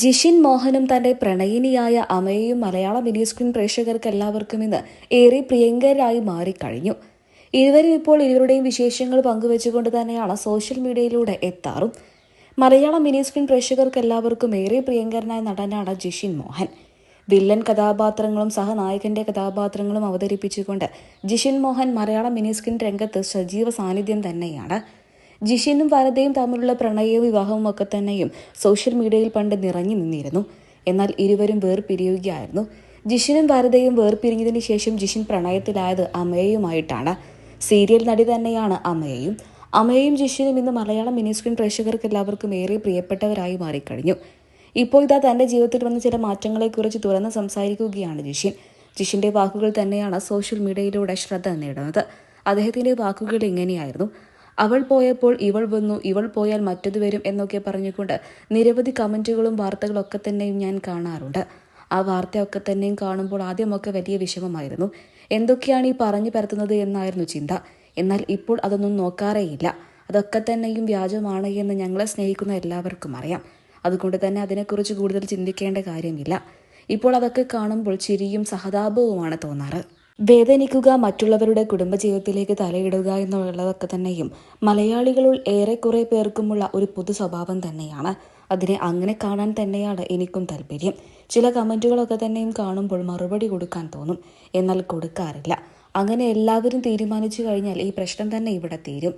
ജിഷിൻ മോഹനും തന്റെ പ്രണയിനിയായ അമയയും മലയാള mini screen പ്രേക്ഷകർക്ക് എല്ലാവർക്കും ഇന്ന് ഏറെ പ്രിയങ്കരായി മാറിക്കഴിഞ്ഞു. ഇരുവരും ഇപ്പോൾ ഇരുവരുടെയും വിശേഷങ്ങൾ പങ്കുവെച്ചുകൊണ്ട് തന്നെയാണ് സോഷ്യൽ മീഡിയയിലൂടെ എത്താറും. മലയാള മിനി സ്ക്രീൻ പ്രേക്ഷകർക്ക് എല്ലാവർക്കും ഏറെ പ്രിയങ്കരനായ നടനാണ് ജിഷിൻ മോഹൻ. വില്ലൻ കഥാപാത്രങ്ങളും സഹനായകന്റെ കഥാപാത്രങ്ങളും അവതരിപ്പിച്ചുകൊണ്ട് ജിഷിൻ മോഹൻ മലയാള മിനി സ്ക്രീൻ രംഗത്ത് സജീവ സാന്നിധ്യം തന്നെയാണ്. ജിഷിനും വരദയും തമ്മിലുള്ള പ്രണയവും വിവാഹവും ഒക്കെ തന്നെയും സോഷ്യൽ മീഡിയയിൽ പണ്ട് നിറഞ്ഞു നിന്നിരുന്നു. എന്നാൽ ഇരുവരും വേർപിരിയുകയായിരുന്നു. ജിഷിനും വരദയും വേർപിരിഞ്ഞതിന് ശേഷം ജിഷിൻ പ്രണയത്തിലായത് അമയയുമായിട്ടാണ്. സീരിയൽ നടി തന്നെയാണ് അമയയും. അമയയും ജിഷിനും ഇന്ന് മലയാളം മിനി സ്ക്രീൻ പ്രേക്ഷകർക്ക് എല്ലാവർക്കും ഏറെ പ്രിയപ്പെട്ടവരായി മാറിക്കഴിഞ്ഞു. ഇപ്പോൾ ഇതാ തന്റെ ജീവിതത്തിൽ വന്ന ചില മാറ്റങ്ങളെക്കുറിച്ച് തുറന്ന് സംസാരിക്കുകയാണ് ജിഷിൻ. ജിഷിന്റെ വാക്കുകൾ തന്നെയാണ് സോഷ്യൽ മീഡിയയിലൂടെ ശ്രദ്ധ നേടുന്നത്. അദ്ദേഹത്തിന്റെ വാക്കുകൾ ഇങ്ങനെയായിരുന്നു. അവൾ പോയപ്പോൾ ഇവൾ വന്നു ഇവൾ പോയാൽ മറ്റത് വരും എന്നൊക്കെ പറഞ്ഞുകൊണ്ട് നിരവധി കമന്റുകളും വാർത്തകളൊക്കെ തന്നെയും ഞാൻ കാണാറുണ്ട്. ആ വാർത്തയൊക്കെ തന്നെയും കാണുമ്പോൾ ആദ്യമൊക്കെ വലിയ വിഷമമായിരുന്നു. എന്തൊക്കെയാണ് ഈ പറഞ്ഞു പരത്തുന്നത് എന്നായിരുന്നു ചിന്ത. എന്നാൽ ഇപ്പോൾ അതൊന്നും നോക്കാറേയില്ല. അതൊക്കെ തന്നെയും വ്യാജമാണ് എന്ന് ഞങ്ങളെ സ്നേഹിക്കുന്ന എല്ലാവർക്കും അറിയാം. അതുകൊണ്ട് തന്നെ അതിനെക്കുറിച്ച് കൂടുതൽ ചിന്തിക്കേണ്ട കാര്യമില്ല. ഇപ്പോൾ അതൊക്കെ കാണുമ്പോൾ ചിരിയും സഹതാപവുമാണ് തോന്നാറ്. വേദനിക്കുക മറ്റുള്ളവരുടെ കുടുംബജീവിതത്തിലേക്ക് തലയിടുക എന്നുള്ളതൊക്കെ തന്നെയും മലയാളികളിൽ ഏറെക്കുറെ പേർക്കുമുള്ള ഒരു പൊതു സ്വഭാവം തന്നെയാണ്. അതിനെ അങ്ങനെ കാണാൻ തന്നെയാണ് എനിക്കും താല്പര്യം. ചില കമന്റുകളൊക്കെ തന്നെയും കാണുമ്പോൾ മറുപടി കൊടുക്കാൻ തോന്നും. എന്നാൽ കൊടുക്കാറില്ല. അങ്ങനെ എല്ലാവരും തീരുമാനിച്ചു കഴിഞ്ഞാൽ ഈ പ്രശ്നം തന്നെ ഇവിടെ തീരും.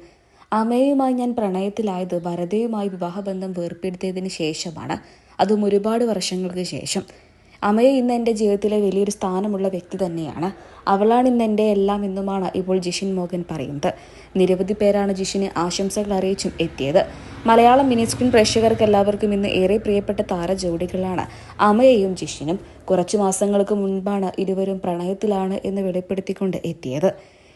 അമ്മയുമായി ഞാൻ പ്രണയത്തിലായത് ഭരതയുമായി വിവാഹബന്ധം വേർപ്പെടുത്തിയതിന് ശേഷമാണ്. അതും ഒരുപാട് വർഷങ്ങൾക്ക് ശേഷം. അമ്മയെ ഇന്ന് എന്റെ ജീവിതത്തിലെ വലിയൊരു സ്ഥാനമുള്ള വ്യക്തി തന്നെയാണ്. അവളാണ് ഇന്ന് എന്റെ എല്ലാം എന്നുമാണ് ഇപ്പോൾ ജിഷിൻ മോഹൻ പറയുന്നത്. നിരവധി പേരാണ് ജിഷിന് ആശംസകൾ അറിയിച്ചും എത്തിയത്. മലയാളം മിനി സ്ക്രീൻ പ്രേക്ഷകർക്ക് എല്ലാവർക്കും ഇന്ന് ഏറെ പ്രിയപ്പെട്ട താര ജോഡികളാണ് അമയയും ജിഷിനും. കുറച്ചു മാസങ്ങൾക്ക് മുൻപാണ് ഇരുവരും പ്രണയത്തിലാണ് എന്ന് വെളിപ്പെടുത്തിക്കൊണ്ട് എത്തിയത്.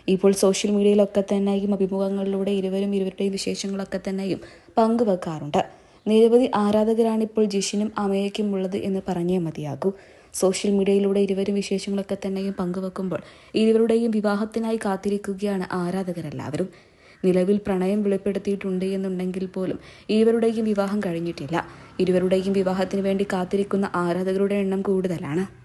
ഇപ്പോൾ സോഷ്യൽ മീഡിയയിലൊക്കെ തന്നെയും അഭിമുഖങ്ങളിലൂടെ ഇരുവരും ഇരുവരുടെയും വിശേഷങ്ങളൊക്കെ തന്നെയും പങ്കുവെക്കാറുണ്ട്. നിരവധി ആരാധകരാണ് ഇപ്പോൾ ജിഷിനും അമയയ്ക്കും ഉള്ളത് എന്ന് പറഞ്ഞേ മതിയാകൂ. സോഷ്യൽ മീഡിയയിലൂടെ ഇരുവരും വിശേഷങ്ങളൊക്കെ തന്നെയും പങ്കുവെക്കുമ്പോൾ ഇരുവരുടെയും വിവാഹത്തിനായി കാത്തിരിക്കുകയാണ് ആരാധകരെല്ലാവരും. നിലവിൽ പ്രണയം വെളിപ്പെടുത്തിയിട്ടുണ്ട് എന്നുണ്ടെങ്കിൽ പോലും ഇരുവരുടെയും വിവാഹം കഴിഞ്ഞിട്ടില്ല. ഇരുവരുടെയും വിവാഹത്തിന് വേണ്ടി കാത്തിരിക്കുന്ന ആരാധകരുടെ എണ്ണം കൂടുതലാണ്.